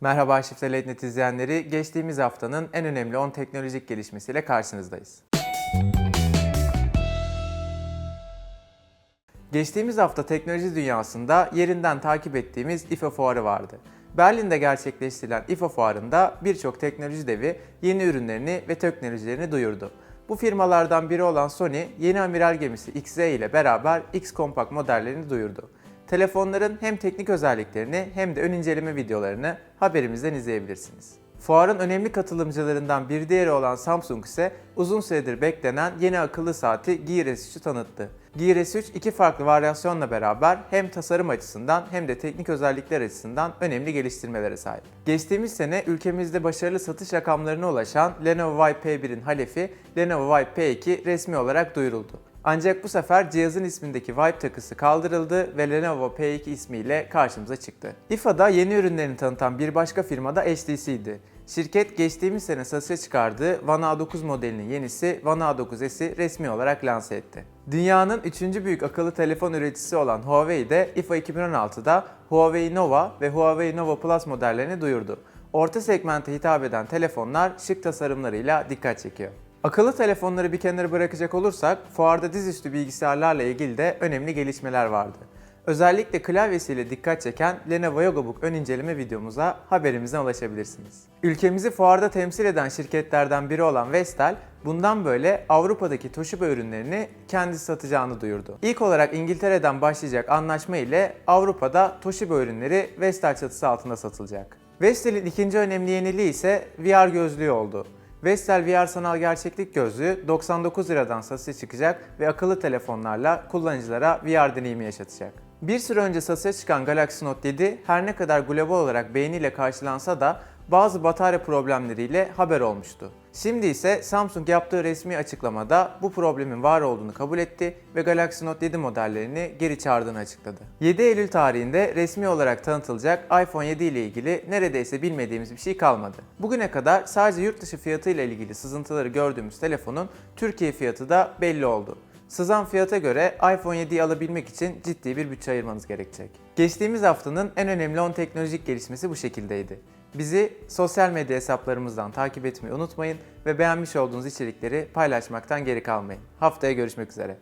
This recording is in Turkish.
Merhaba Şifre Late izleyenleri. Geçtiğimiz haftanın en önemli 10 teknolojik gelişmesiyle karşınızdayız. Geçtiğimiz hafta teknoloji dünyasında yerinden takip ettiğimiz IFA fuarı vardı. Berlin'de gerçekleştirilen IFA fuarında birçok teknoloji devi yeni ürünlerini ve teknolojilerini duyurdu. Bu firmalardan biri olan Sony, yeni amiral gemisi XZ ile beraber X Compact modellerini duyurdu. Telefonların hem teknik özelliklerini hem de ön inceleme videolarını haberimizden izleyebilirsiniz. Fuarın önemli katılımcılarından bir diğeri olan Samsung ise uzun süredir beklenen yeni akıllı saati Gear S3'ü tanıttı. Gear S3 iki farklı varyasyonla beraber hem tasarım açısından hem de teknik özellikler açısından önemli geliştirmelere sahip. Geçtiğimiz sene ülkemizde başarılı satış rakamlarına ulaşan Lenovo Vibe P1'in halefi Lenovo Vibe P2 resmi olarak duyuruldu. Ancak bu sefer cihazın ismindeki Vibe takısı kaldırıldı ve Lenovo P2 ismiyle karşımıza çıktı. IFA'da yeni ürünlerini tanıtan bir başka firma da HTC'ydi. Şirket geçtiğimiz sene satışa çıkardığı One A9 modelinin yenisi One A9s'i resmi olarak lanse etti. Dünyanın 3. büyük akıllı telefon üreticisi olan Huawei de IFA 2016'da Huawei Nova ve Huawei Nova Plus modellerini duyurdu. Orta segmente hitap eden telefonlar şık tasarımlarıyla dikkat çekiyor. Akıllı telefonları bir kenara bırakacak olursak, fuarda dizüstü bilgisayarlarla ilgili de önemli gelişmeler vardı. Özellikle klavyesiyle dikkat çeken Lenovo Yogabook ön inceleme videomuza haberimizden ulaşabilirsiniz. Ülkemizi fuarda temsil eden şirketlerden biri olan Vestel, bundan böyle Avrupa'daki Toshiba ürünlerini kendisi satacağını duyurdu. İlk olarak İngiltere'den başlayacak anlaşma ile Avrupa'da Toshiba ürünleri Vestel çatısı altında satılacak. Vestel'in ikinci önemli yeniliği ise VR gözlüğü oldu. Vestel VR sanal gerçeklik gözlüğü 99 liradan satışa çıkacak ve akıllı telefonlarla kullanıcılara VR deneyimi yaşatacak. Bir süre önce satışa çıkan Galaxy Note 7 her ne kadar global olarak beğeniyle karşılansa da bazı batarya problemleriyle haber olmuştu. Şimdi ise Samsung yaptığı resmi açıklamada bu problemin var olduğunu kabul etti ve Galaxy Note 7 modellerini geri çağırdığını açıkladı. 7 Eylül tarihinde resmi olarak tanıtılacak iPhone 7 ile ilgili neredeyse bilmediğimiz bir şey kalmadı. Bugüne kadar sadece yurt dışı fiyatı ile ilgili sızıntıları gördüğümüz telefonun Türkiye fiyatı da belli oldu. Sızan fiyata göre iPhone 7'yi alabilmek için ciddi bir bütçe ayırmanız gerekecek. Geçtiğimiz haftanın en önemli 10 teknolojik gelişmesi bu şekildeydi. Bizi sosyal medya hesaplarımızdan takip etmeyi unutmayın ve beğenmiş olduğunuz içerikleri paylaşmaktan geri kalmayın. Haftaya görüşmek üzere.